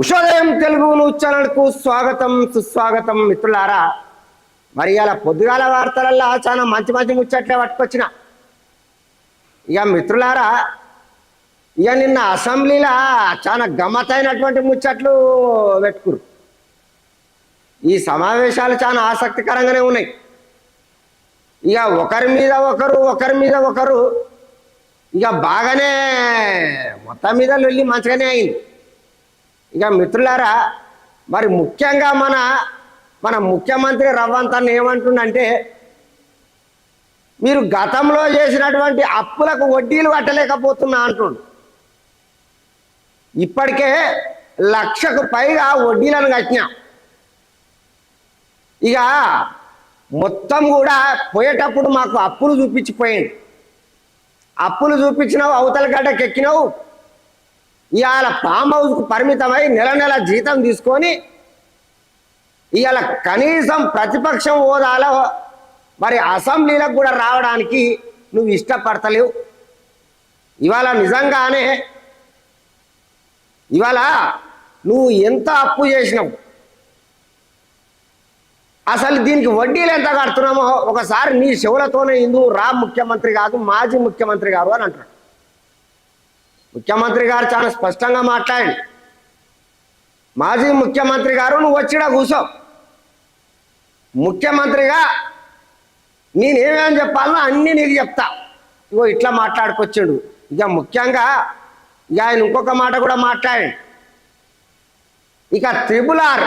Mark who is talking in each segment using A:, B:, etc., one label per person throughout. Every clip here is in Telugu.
A: ఉషోదయం తెలుగు న్యూస్ ఛానల్కు స్వాగతం సుస్వాగతం మిత్రులారా. మరి ఇలా పొద్దుగాల వార్తలల్లో చాలా మంచి మంచి ముచ్చట్లే పట్టుకొచ్చిన. ఇక మిత్రులారా ఇక నిన్న అసెంబ్లీలో చాలా గమ్మతైనటువంటి ముచ్చట్లు పెట్టుకురు ఈ సమావేశాలు చాలా ఆసక్తికరంగానే ఉన్నాయి. ఇక ఒకరి మీద ఒకరు ఒకరి మీద ఒకరు ఇక బాగానే మొత్తం మీద వెళ్ళి మంచిగానే అయింది. ఇక మిత్రులారా మరి ముఖ్యంగా మన మన ముఖ్యమంత్రి రవ్వంతన్న ఏమంటుండంటే మీరు గతంలో చేసినటువంటి అప్పులకు వడ్డీలు కట్టలేకపోతున్నా అంటుండు. ఇప్పటికే లక్షకు పైగా వడ్డీలను కట్టినా. ఇక మొత్తం కూడా పోయేటప్పుడు మాకు అప్పులు చూపించిపోయింది అప్పులు చూపించినావు అవతల గడ్డకెక్కినావు ఇవాళ ఫామ్ హౌస్కు పరిమితమై నెల నెల జీతం తీసుకొని ఇవాళ కనీసం ప్రతిపక్షం హోదాలో మరి అసెంబ్లీలకు కూడా రావడానికి నువ్వు ఇష్టపడతలేవు. ఇవాళ నిజంగానే ఇవాళ నువ్వు ఎంత అప్పు చేసినావు? అసలు దీనికి వడ్డీలు ఎంత కడుతున్నామో ఒకసారి నీ శివులతోనే ఇందు రా ముఖ్యమంత్రి కాదు మాజీ ముఖ్యమంత్రి గారు అని అంటాడు ముఖ్యమంత్రి గారు చాలా స్పష్టంగా మాట్లాడండి. మాజీ ముఖ్యమంత్రి గారు నువ్వు వచ్చిడా కూర్చోవు ముఖ్యమంత్రిగా నేనేమేం చెప్పాలో అన్నీ నీకు చెప్తా. ఇగో ఇట్లా మాట్లాడుకొచ్చాడు. ఇక ముఖ్యంగా ఇక ఆయన ఇంకొక మాట కూడా మాట్లాడండి. ఇక త్రిబుల్ ఆర్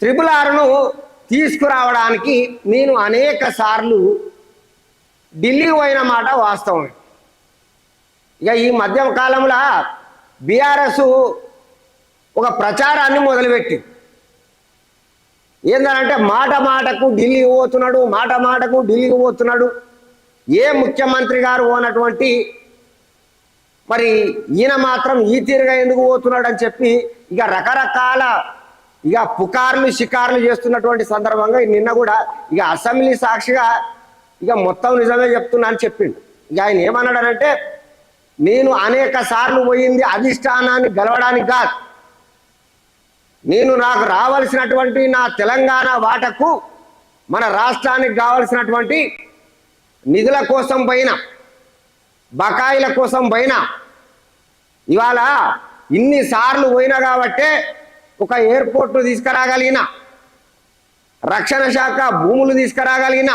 A: త్రిబుల్ ఆర్ను తీసుకురావడానికి నేను అనేక సార్లు ఢిల్లీ పోయిన మాట వాస్తవం. ఇక ఈ మధ్య కాలంలో బీఆర్ఎస్ ఒక ప్రచారాన్ని మొదలుపెట్టి ఏంటంటే మాట మాటకు ఢిల్లీ పోతున్నాడు మాట మాటకు ఢిల్లీకి పోతున్నాడు. ఏ ముఖ్యమంత్రి గారు పోనటువంటి మరి ఈయన మాత్రం ఈ తీరుగా ఎందుకు పోతున్నాడు అని చెప్పి ఇక రకరకాల ఇక పుకార్లు షికార్లు చేస్తున్నటువంటి సందర్భంగా నిన్న కూడా ఇక అసెంబ్లీ సాక్షిగా ఇక మొత్తం నిజమే చెప్తున్నా అని చెప్పిండు. ఇక ఆయన ఏమన్నాడనంటే నేను అనేక సార్లు పోయింది అధిష్టానాన్ని గెలవడానికి కాదు. నేను నాకు రావాల్సినటువంటి నా తెలంగాణ వాటకు మన రాష్ట్రానికి కావలసినటువంటి నిధుల కోసం పైన బకాయిల కోసం పైన ఇవాళ ఇన్నిసార్లు పోయినా కాబట్టే ఒక ఎయిర్పోర్ట్ తీసుకురాగలిగిన రక్షణ శాఖ భూములు తీసుకురాగలిగిన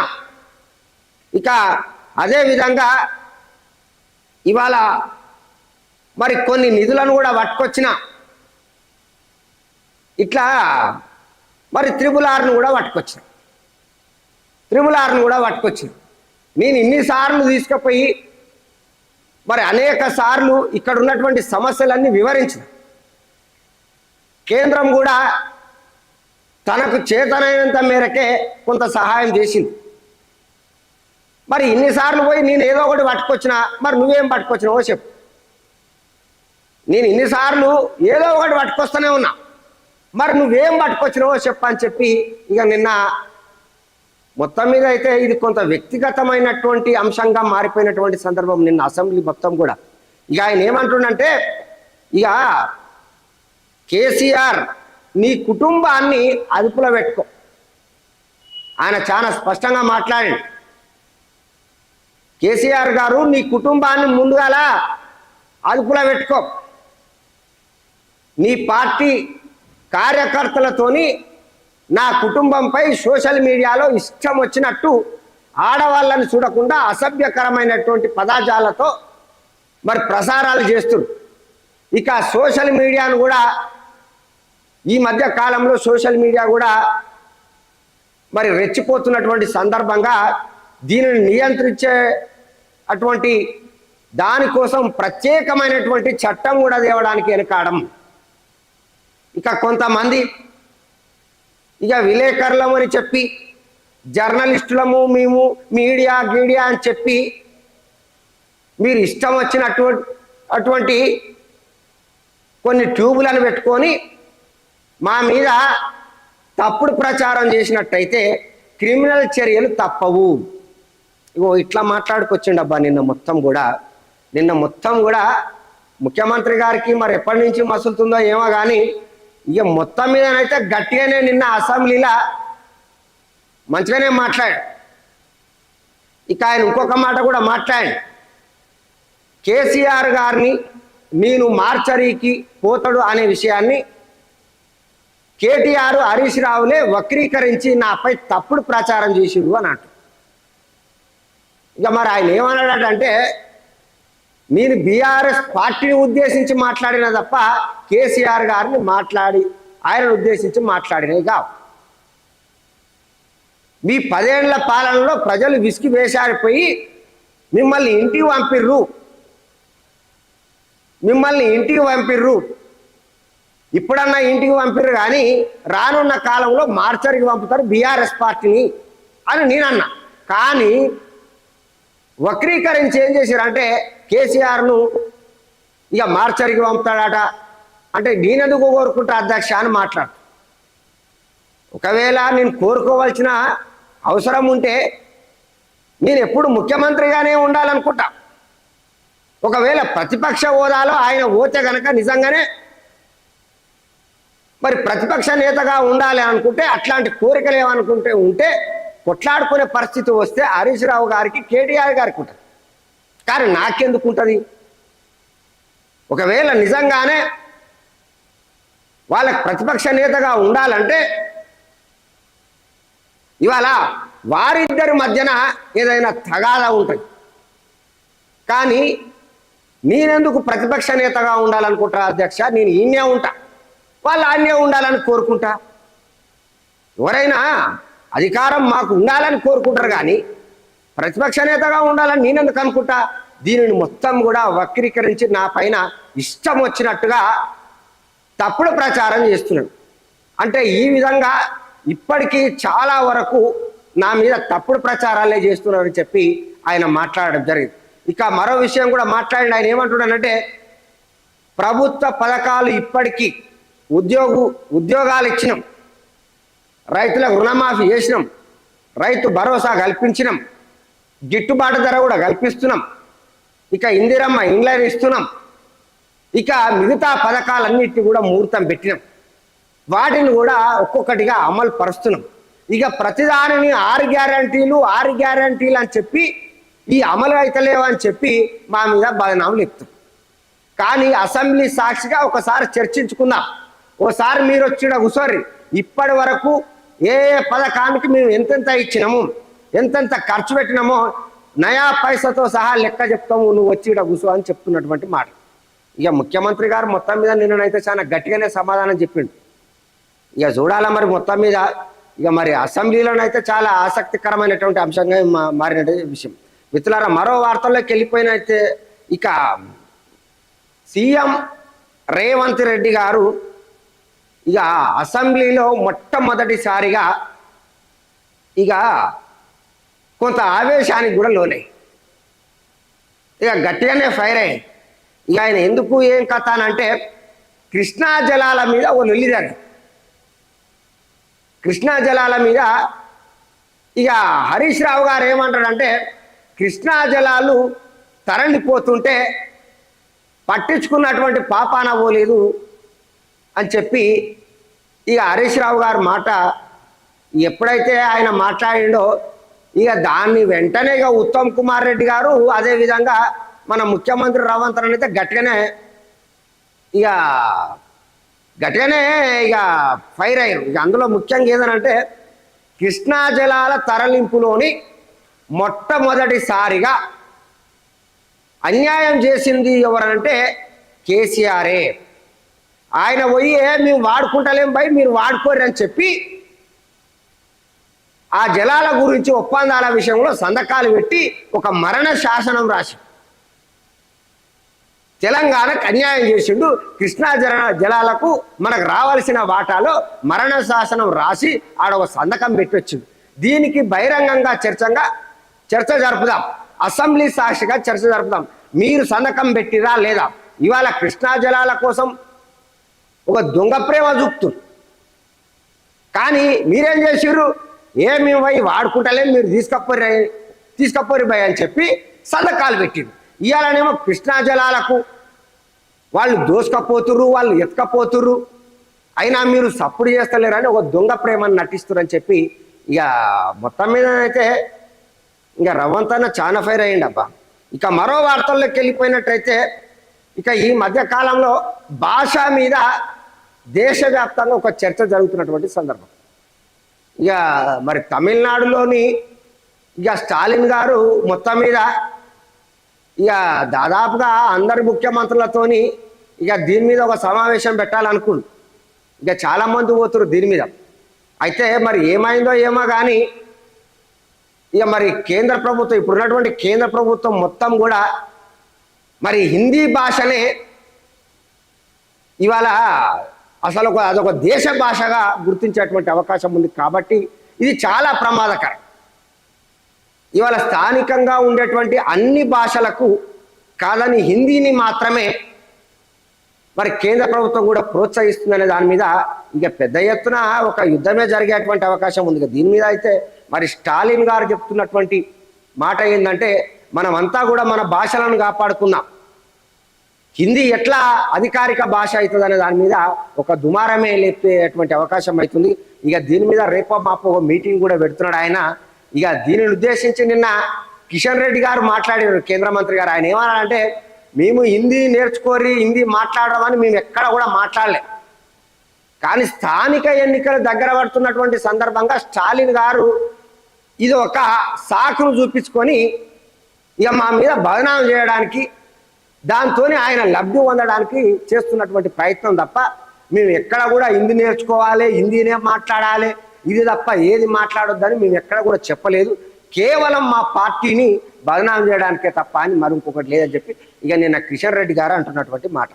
A: ఇక అదేవిధంగా ఇవాళ మరి కొన్ని నిధులను కూడా పట్టుకొచ్చిన. ఇట్లా మరి త్రిబుల్ ఆర్ను కూడా పట్టుకొచ్చిన. త్రిబుల్ ఆర్ను కూడా పట్టుకొచ్చిన. నేను ఇన్నిసార్లు తీసుకుపోయి మరి అనేక సార్లు ఇక్కడ ఉన్నటువంటి సమస్యలన్నీ వివరించిన. కేంద్రం కూడా తనకు చేతనైనంత మేరకే కొంత సహాయం చేసింది. మరి ఇన్నిసార్లు పోయి నేను ఏదో ఒకటి పట్టుకొచ్చినా మరి నువ్వేం పట్టుకొచ్చినావో చెప్పు. నేను ఇన్నిసార్లు ఏదో ఒకటి పట్టుకొస్తూనే ఉన్నా. మరి నువ్వేం పట్టుకొచ్చినావో చెప్పు అని చెప్పి ఇక నిన్న మొత్తం మీద అయితే ఇది కొంత వ్యక్తిగతమైనటువంటి అంశంగా మారిపోయినటువంటి సందర్భం నిన్న అసెంబ్లీ మొత్తం కూడా. ఇక ఆయన ఏమంటుండంటే ఇక కేసీఆర్ నీ కుటుంబాన్ని అదుపులో పెట్టుకో. ఆయన చాలా స్పష్టంగా మాట్లాడండి. కేసీఆర్ గారు నీ కుటుంబాన్ని ముందుగాల అదుపులో పెట్టుకో. నీ పార్టీ కార్యకర్తలతోని నా కుటుంబంపై సోషల్ మీడియాలో ఇష్టం వచ్చినట్టు ఆడవాళ్ళని చూడకుండా అసభ్యకరమైనటువంటి పదాజాలతో మరి ప్రసారాలు చేస్తున్నారు ఇక సోషల్ మీడియాను కూడా ఈ మధ్య కాలంలో సోషల్ మీడియా కూడా మరి రెచ్చిపోతున్నటువంటి సందర్భంగా దీనిని నియంత్రించే అటువంటి దానికోసం ప్రత్యేకమైనటువంటి చట్టం కూడా తేవడానికి వెనకాడం. ఇక కొంతమంది ఇక విలేకరులము అని చెప్పి జర్నలిస్టులము మేము మీడియా గీడియా అని చెప్పి మీరు ఇష్టం వచ్చినట్టు అటువంటి కొన్ని ట్యూబులను పెట్టుకొని మా మీద తప్పుడు ప్రచారం చేసినట్టయితే క్రిమినల్ చర్యలు తప్పవు. ఇగో ఇట్లా మాట్లాడుకొచ్చిండు అబ్బా నిన్న మొత్తం కూడా. నిన్న మొత్తం కూడా ముఖ్యమంత్రి గారికి మరి ఎప్పటి నుంచి మసులుతుందో ఏమో కానీ ఇక మొత్తం మీదనైతే గట్టిగానే నిన్న అసెంబ్లీలో మంచిగానే మాట్లాడాడు ఇక ఆయన ఇంకొక మాట కూడా మాట్లాడు. కేసీఆర్ గారిని నేను మార్చరీకి పోతాడు అనే విషయాన్ని కేటీఆర్ హరీష్ రావులే వక్రీకరించి నాపై తప్పుడు ప్రచారం చేసిండు అన్నట్టు. ఇక మరి ఆయన ఏమన్నాడంటే నేను బీఆర్ఎస్ పార్టీని ఉద్దేశించి మాట్లాడిన తప్ప కేసీఆర్ గారిని మాట్లాడి ఆయనను ఉద్దేశించి మాట్లాడినవి కావు. మీ పదేళ్ళ పాలనలో ప్రజలు విసిగి వేసారిపోయి మిమ్మల్ని ఇంటికి పంపిర్రు. మిమ్మల్ని ఇంటికి పంపిర్రు. ఇప్పుడన్నా ఇంటికి పంపిర్రు కానీ రానున్న కాలంలో మార్చరికి పంపుతారు బీఆర్ఎస్ పార్టీని అని నేనన్నా. కానీ వక్రీకరించి ఏం చేశారంటే కేసీఆర్ను ఇక మార్చరికి పంపుతాడట. అంటే నేనెందుకు కోరుకుంటా అధ్యక్ష అని మాట్లాడు ఒకవేళ నేను కోరుకోవాల్సిన అవసరం ఉంటే నేను ఎప్పుడు ముఖ్యమంత్రిగానే ఉండాలనుకుంటా. ఒకవేళ ప్రతిపక్ష హోదాలో ఆయన ఓతే గనక నిజంగానే మరి ప్రతిపక్ష నేతగా ఉండాలి అనుకుంటే అట్లాంటి కోరికలు ఏమనుకుంటే ఉంటే కొట్లాడుకునే పరిస్థితి వస్తే హరీష్ రావు గారికి కేటీఆర్ గారికి ఉంటుంది. కానీ నాకెందుకు ఉంటుంది? ఒకవేళ నిజంగానే వాళ్ళకి ప్రతిపక్ష నేతగా ఉండాలంటే ఇవాళ వారిద్దరి మధ్యన ఏదైనా తగాదా ఉంటుంది. కానీ నేనెందుకు ప్రతిపక్ష నేతగా ఉండాలనుకుంటా అధ్యక్ష? నేను ఈయనే ఉంటా. వాళ్ళు ఆన్నే ఉండాలని కోరుకుంటా. ఎవరైనా అధికారం మాకు ఉండాలని కోరుకుంటారు కానీ ప్రతిపక్ష నేతగా ఉండాలని నేనెందుకు అనుకుంటా? దీనిని మొత్తం కూడా వక్రీకరించి నా పైన ఇష్టం వచ్చినట్టుగా తప్పుడు ప్రచారం చేస్తున్నాడు. అంటే ఈ విధంగా ఇప్పటికీ చాలా వరకు నా మీద తప్పుడు ప్రచారాలే చేస్తున్నారని చెప్పి ఆయన మాట్లాడడం జరిగింది. ఇక మరో విషయం కూడా మాట్లాడిన ఆయన ఏమంటున్నాడంటే ప్రభుత్వ పథకాలు ఇప్పటికీ ఉద్యోగు ఉద్యోగాలు ఇచ్చినాం. రైతులకు రుణమాఫీ చేసినాం. రైతు భరోసా కల్పించినాం. గిట్టుబాటు ధర కూడా కల్పిస్తున్నాం. ఇక ఇందిరమ్మ ఇండ్లైన్ ఇస్తున్నాం. ఇక మిగతా పథకాలన్నిటిని కూడా ముహూర్తం పెట్టినాం. వాటిని కూడా ఒక్కొక్కటిగా అమలు పరుస్తున్నాం. ఇక ప్రతిదానిని ఆరు గ్యారంటీలు ఆరు గ్యారంటీలు అని చెప్పి ఈ అమలు అవుతలేవు అని చెప్పి మా మీద బదనాములు ఎత్తాం కానీ అసెంబ్లీ సాక్షిగా ఒకసారి చర్చించుకుందాం. ఓసారి మీరు వచ్చిన కూర్చోరి ఇప్పటి వరకు ఏ పథకానికి మేము ఎంతెంత ఇచ్చినాము ఎంతెంత ఖర్చు పెట్టినామో నయా పైసతో సహా లెక్క చెప్తాము నువ్వు వచ్చి ఇక్కడ కూసో అని చెప్తున్నటువంటి మాట. ఇక ముఖ్యమంత్రి గారు మొత్తం మీద నిన్ననైతే చాలా గట్టిగానే సమాధానం చెప్పిండు. ఇక చూడాలా మరి మొత్తం మీద ఇక మరి అసెంబ్లీలోనైతే చాలా ఆసక్తికరమైనటువంటి అంశంగా మా- విషయం. మిత్రులారా మరో వార్తల్లోకి వెళ్ళిపోయినైతే ఇక సీఎం రేవంత్ రెడ్డి గారు ఇక అసెంబ్లీలో మొట్టమొదటిసారిగా ఇక కొంత ఆవేశానికి కూడా లోనై. ఇక గట్టిగానే ఫైర్ అయ్యాయి. ఇక ఆయన ఎందుకు ఏం కథ అంటే కృష్ణా జలాల మీద వాళ్ళు లొల్లిదారు కృష్ణా జలాల మీద ఇక హరీష్ రావు గారు ఏమంటాడంటే కృష్ణా జలాలు తరలిపోతుంటే పట్టించుకున్నటువంటి పాపాన పోలేదు అని చెప్పి ఇక హరీష్ రావు గారు మాట ఎప్పుడైతే ఆయన మాట్లాడిండో ఇక దాన్ని వెంటనే ఇక ఉత్తమ్ కుమార్ రెడ్డి గారు అదే విధంగా మన ముఖ్యమంత్రి రేవంత్ రెడ్డి అయితే గట్టిగానే ఇక గట్టిగానే ఇక ఫైర్ అయ్యారు. ఇక అందులో ముఖ్యంగా ఏదనంటే కృష్ణా జలాల తరలింపులోని మొట్టమొదటిసారిగా అన్యాయం చేసింది ఎవరంటే కేసీఆరే. ఆయన పోయి మేము వాడుకుంటలేం బై మీరు వాడుకోరు అని చెప్పి ఆ జలాల గురించి ఒప్పందాల విషయంలో సంతకాలు పెట్టి ఒక మరణ శాసనం రాసి తెలంగాణకు అన్యాయం చేసిండు. కృష్ణా జల జలాలకు మనకు రావాల్సిన వాటాలో మరణ శాసనం రాసి ఆడ ఒక సంతకం పెట్టొచ్చిండు. దీనికి బహిరంగంగా చర్చంగా చర్చ జరుపుదాం. అసెంబ్లీ సాక్షిగా చర్చ జరుపుదాం. మీరు సంతకం పెట్టిరా లేదా? ఇవాళ కృష్ణా జలాల కోసం ఒక దొంగ ప్రేమ చూపుతుంది కానీ మీరేం చేసిర్రు? ఏమి పోయి వాడుకుంటలే మీరు తీసుకపోరి తీసుకపోరి భయ అని చెప్పి సంతకాలు పెట్టిండు ఇవాళనేమో కృష్ణా జలాలకు వాళ్ళు దోసుకపోతుర్రు వాళ్ళు ఎత్తుకపోతుర్రు. అయినా మీరు సప్పుడు చేస్తలేరని ఒక దొంగ ప్రేమను నటిస్తురని చెప్పి ఇక మొత్తం మీద అయితే ఇక రవంతన చాలా ఫైర్ అయ్యిండబ్బా. ఇక మరో వార్తల్లోకి వెళ్ళిపోయినట్టయితే ఇక ఈ మధ్య కాలంలో భాష మీద దేశవ్యాప్తంగా ఒక చర్చ జరుగుతున్నటువంటి సందర్భం. ఇక మరి తమిళనాడులోని ఇక స్టాలిన్ గారు మొత్తం మీద ఇక దాదాపుగా అందరి ముఖ్యమంత్రులతోని ఇక దీని మీద ఒక సమావేశం పెట్టాలనుకుండు. ఇక చాలామంది పోతురు దీని మీద. అయితే మరి ఏమైందో ఏమో కానీ ఇక మరి కేంద్ర ప్రభుత్వం ఇప్పుడు ఉన్నటువంటి కేంద్ర ప్రభుత్వం మొత్తం కూడా మరి హిందీ భాషనే ఇవాళ అసలు ఒక అదొక దేశ భాషగా గుర్తించేటువంటి అవకాశం ఉంది కాబట్టి ఇది చాలా ప్రమాదకరం. ఇవాళ స్థానికంగా ఉండేటువంటి అన్ని భాషలకు కాదని హిందీని మాత్రమే మరి కేంద్ర ప్రభుత్వం కూడా ప్రోత్సహిస్తుందనే దాని మీద ఇక పెద్ద ఎత్తున ఒక యుద్ధమే జరిగేటువంటి అవకాశం ఉంది. దీని మీద అయితే మరి స్టాలిన్ గారు చెప్తున్నటువంటి మాట ఏంటంటే మనమంతా కూడా మన భాషలను కాపాడుకున్నాం హిందీ ఎట్లా అధికారిక భాష అవుతుంది అనే దాని మీద ఒక దుమారమే లేపేటువంటి అవకాశం అవుతుంది. ఇక దీని మీద రేపో మాపో ఒక మీటింగ్ కూడా పెడుతున్నాడు ఆయన. ఇక దీనిని ఉద్దేశించి నిన్న కిషన్ రెడ్డి గారు మాట్లాడారు కేంద్ర మంత్రి గారు. ఆయన ఏమన్నారంటే మేము హిందీ నేర్చుకోరి హిందీ మాట్లాడమని మేము ఎక్కడ కూడా మాట్లాడలే. కానీ స్థానిక ఎన్నికలు దగ్గర పడుతున్నటువంటి సందర్భంగా స్టాలిన్ గారు ఇది ఒక సాకును చూపించుకొని ఇక మా మీద బదనాం చేయడానికి దాంతో ఆయన లబ్ధి పొందడానికి చేస్తున్నటువంటి ప్రయత్నం తప్ప మేము ఎక్కడ కూడా హిందీ నేర్చుకోవాలి హిందీనే మాట్లాడాలి ఇది తప్ప ఏది మాట్లాడొద్దని మేము ఎక్కడ కూడా చెప్పలేదు. కేవలం మా పార్టీని బదనాం చేయడానికే తప్ప అని మరి ఇంకొకటి లేదని చెప్పి ఇక నిన్న కిషన్ రెడ్డి గారు అంటున్నటువంటి మాట.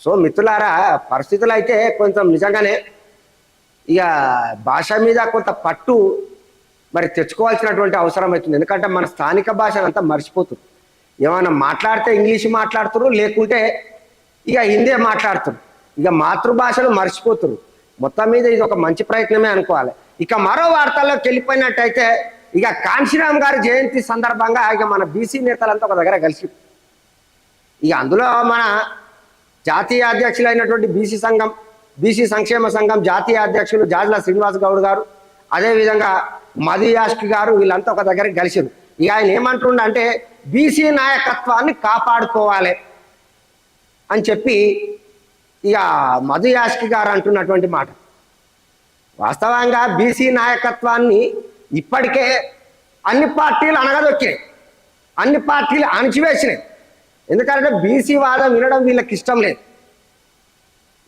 A: సో మిత్రులారా పరిస్థితులు అయితే కొంచెం నిజంగానే ఇక భాష మీద కొంత పట్టు మరి తెచ్చుకోవాల్సినటువంటి అవసరం అవుతుంది. ఎందుకంటే మన స్థానిక భాషను అంతా మర్చిపోతుంది. ఏమైనా మాట్లాడితే ఇంగ్లీష్ మాట్లాడుతున్నారు లేకుంటే ఇక హిందీ మాట్లాడుతున్నారు ఇక మాతృభాషలు మర్చిపోతురు. మొత్తం మీద ఇది ఒక మంచి ప్రయత్నమే అనుకోవాలి. ఇక మరో వార్తల్లోకి వెళ్ళిపోయినట్టయితే ఇక కాంశీరామ్ గారి జయంతి సందర్భంగా ఇక మన బీసీ నేతలంతా ఒక దగ్గర కలిసి ఇక అందులో మన జాతీయ అధ్యక్షులైనటువంటి బీసీ సంఘం బీసీ సంక్షేమ సంఘం జాతీయ అధ్యక్షులు జాజుల శ్రీనివాస్ గౌడ్ గారు అదేవిధంగా మధు యాష్కి గారు వీళ్ళంతా ఒక దగ్గర కలిసారు ఇక ఆయన ఏమంటుండ అంటే బీసీ నాయకత్వాన్ని కాపాడుకోవాలి అని చెప్పి ఇక మధు యాష్కి గారు అంటున్నటువంటి మాట. వాస్తవంగా బీసీ నాయకత్వాన్ని ఇప్పటికే అన్ని పార్టీలు అనగదొక్కినాయి అన్ని పార్టీలు అణచివేసినాయి. ఎందుకంటే బీసీ వాదం వినడం వీళ్ళకి ఇష్టం లేదు.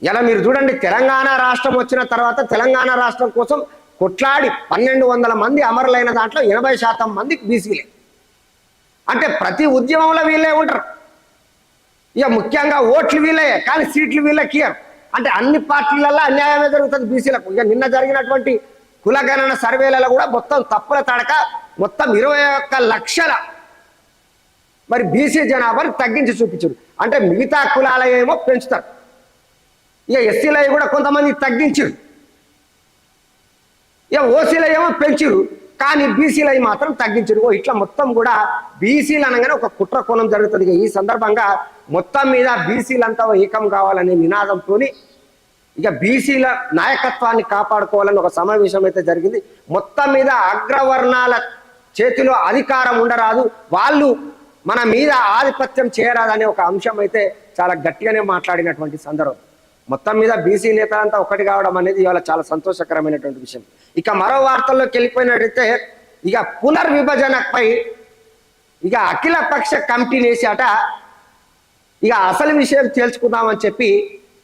A: ఇలా మీరు చూడండి తెలంగాణ రాష్ట్రం వచ్చిన తర్వాత తెలంగాణ రాష్ట్రం కోసం కొట్లాడి పన్నెండు వందల మంది అమరులైన దాంట్లో ఎనభై శాతం మంది బీసీలే. అంటే ప్రతి ఉద్యమంలో వీళ్ళే ఉంటారు. ఇక ముఖ్యంగా ఓట్లు వీళ్ళే కానీ సీట్లు వీళ్ళకి ఇయ్యరు అంటే అన్ని పార్టీలలో అన్యాయమే జరుగుతుంది బీసీలకు. ఇక నిన్న జరిగినటువంటి కులగణన సర్వేలలో కూడా మొత్తం తప్పుల తడక మొత్తం ఇరవై ఒక్క లక్షల మరి బీసీ జనాభాని తగ్గించి చూపించారు. అంటే మిగతా కులాల ఏమో పెంచుతారు. ఇక ఎస్సీలో కూడా కొంతమంది తగ్గించారు. ఇక ఓసీల ఏమో పెంచారు కానీ బీసీలై మాత్రం తగ్గించారు ఓ ఇట్లా మొత్తం కూడా బీసీలు అనగానే ఒక కుట్ర కోణం జరుగుతుంది. ఇక ఈ సందర్భంగా మొత్తం మీద బీసీలంతా ఏకం కావాలనే నినాదంతో ఇక బీసీల నాయకత్వాన్ని కాపాడుకోవాలని ఒక సమావేశం అయితే జరిగింది. మొత్తం మీద అగ్రవర్ణాల చేతిలో అధికారం ఉండరాదు. వాళ్ళు మన మీద ఆధిపత్యం చేయరాదనే ఒక అంశం అయితే చాలా గట్టిగానే మాట్లాడినటువంటి సందర్భం. మొత్తం మీద బీసీ నేతలంతా ఒకటి కావడం అనేది ఇవాళ చాలా సంతోషకరమైనటువంటి విషయం. ఇక మరో వార్తల్లోకి వెళ్ళిపోయినట్టయితే ఇక పునర్విభజనపై ఇక అఖిల పక్ష కమిటీని వేసాట ఇక అసలు విషయం తేల్చుకుందామని చెప్పి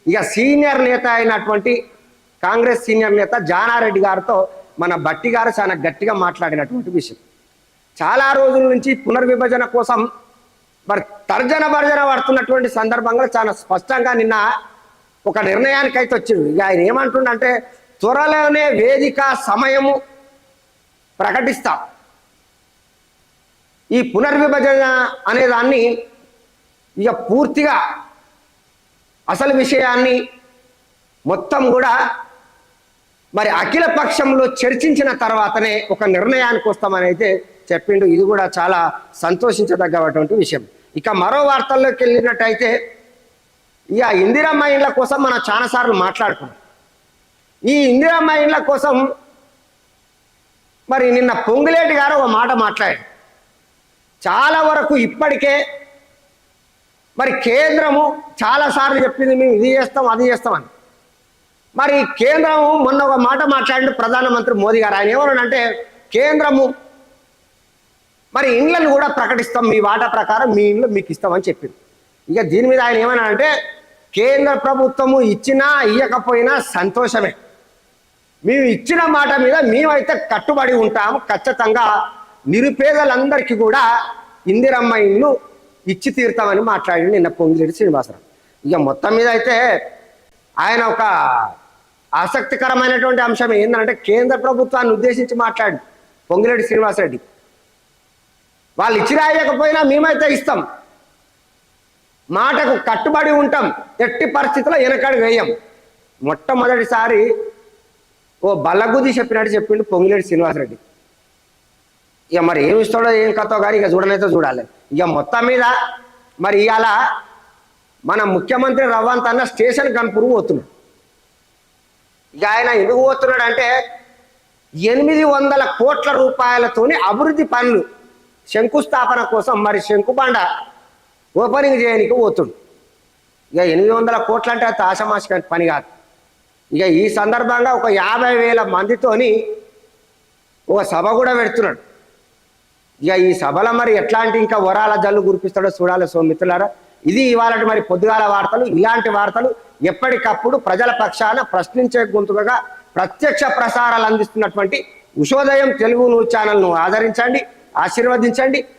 A: ఇక సీనియర్ నేత అయినటువంటి కాంగ్రెస్ సీనియర్ నేత జానారెడ్డి గారితో మన బట్టి గారు చాలా గట్టిగా మాట్లాడినటువంటి విషయం. చాలా రోజుల నుంచి పునర్విభజన కోసం మరి తర్జన భర్జన పడుతున్నటువంటి సందర్భంగా చాలా స్పష్టంగా నిన్న ఒక నిర్ణయానికి అయితే వచ్చింది. ఇక ఆయన ఏమంటుండంటే త్వరలోనే వేదిక సమయము ప్రకటిస్తాం. ఈ పునర్విభజన అనేదాన్ని ఇక పూర్తిగా అసలు విషయాన్ని మొత్తం కూడా మరి అఖిల పక్షంలో చర్చించిన తర్వాతనే ఒక నిర్ణయానికి వస్తామని అయితే చెప్పిండు. ఇది కూడా చాలా సంతోషించదగ్గటువంటి విషయం. ఇక మరో వార్తల్లోకి వెళ్ళినట్టయితే ఇక ఇందిరమ్మ ఇండ్ల కోసం మనం చాలాసార్లు మాట్లాడుకున్నాం. ఈ ఇందిరమ్మ ఇండ్ల కోసం మరి నిన్న పొంగులేటి గారు ఒక మాట మాట్లాడారు. చాలా వరకు ఇప్పటికే మరి కేంద్రము చాలాసార్లు చెప్పింది మేము ఇది చేస్తాం అది చేస్తామని మరి కేంద్రము మొన్న ఒక మాట మాట్లాడిన ప్రధానమంత్రి మోదీ గారు. ఆయన ఏమన్నాడంటే కేంద్రము మరి ఇండ్లను కూడా ప్రకటిస్తాం మీ వాటా ప్రకారం మీ ఇండ్లు మీకు ఇస్తామని చెప్పింది ఇక దీని మీద ఆయన ఏమన్నాడంటే కేంద్ర ప్రభుత్వము ఇచ్చినా ఇయ్యకపోయినా సంతోషమే. మేము ఇచ్చిన మాట మీద మేమైతే కట్టుబడి ఉంటాము. ఖచ్చితంగా నిరుపేదలందరికీ కూడా ఇందిరమ్మ ఇల్లు ఇచ్చి తీరుతామని మాట్లాడి నిన్న పొంగిరెడ్డి శ్రీనివాసరావు. ఇక మొత్తం మీద అయితే ఆయన ఒక ఆసక్తికరమైనటువంటి అంశం ఏంటంటే కేంద్ర ప్రభుత్వాన్ని ఉద్దేశించి మాట్లాడి పొంగిరెడ్డి శ్రీనివాసరెడ్డి. వాళ్ళు ఇచ్చి రాయకపోయినా మేమైతే ఇస్తాం. మాటకు కట్టుబడి ఉంటాం. ఎట్టి పరిస్థితుల్లో వెనకడి వేయం. మొట్టమొదటిసారి ఓ బల్లగుద్ది చెప్పినట్టు చెప్పిండు పొంగిలేడు శ్రీనివాసరెడ్డి. ఇక మరి ఏమి ఇస్తాడో ఏం కథో కానీ ఇక చూడనైతే చూడాలి. ఇక మొత్తం మీద మరి ఇవాళ మన ముఖ్యమంత్రి రవ్వంత్ అన్న స్టేషన్ కనుపురు పోతున్నాడు. ఇక ఆయన ఎందుకు పోతున్నాడు అంటే ఎనిమిది వందల కోట్ల రూపాయలతోని అభివృద్ధి పనులు శంకుస్థాపన కోసం మరి శంకుబండ ఓపెనింగ్ చేయడానికి పోతుండు. ఇక ఎనిమిది వందల కోట్లు అంటే అది ఆషమాషి పని కాదు. ఇక ఈ సందర్భంగా ఒక యాభై వేల మందితోని ఒక సభ కూడా పెడుతున్నాడు. ఇక ఈ సభలో మరి ఎట్లాంటి ఇంకా వరాల జల్లు కురిపిస్తాడో చూడాలి సో మిత్రులారా. ఇది ఇవాళ మరి పొద్దుగాల వార్తలు ఇలాంటి వార్తలు ఎప్పటికప్పుడు ప్రజల పక్షాన ప్రశ్నించే గొంతుకగా ప్రత్యక్ష ప్రసారాలు అందిస్తున్నటువంటి ఉషోదయం తెలుగు న్యూస్ ఛానల్ను ఆదరించండి ఆశీర్వదించండి.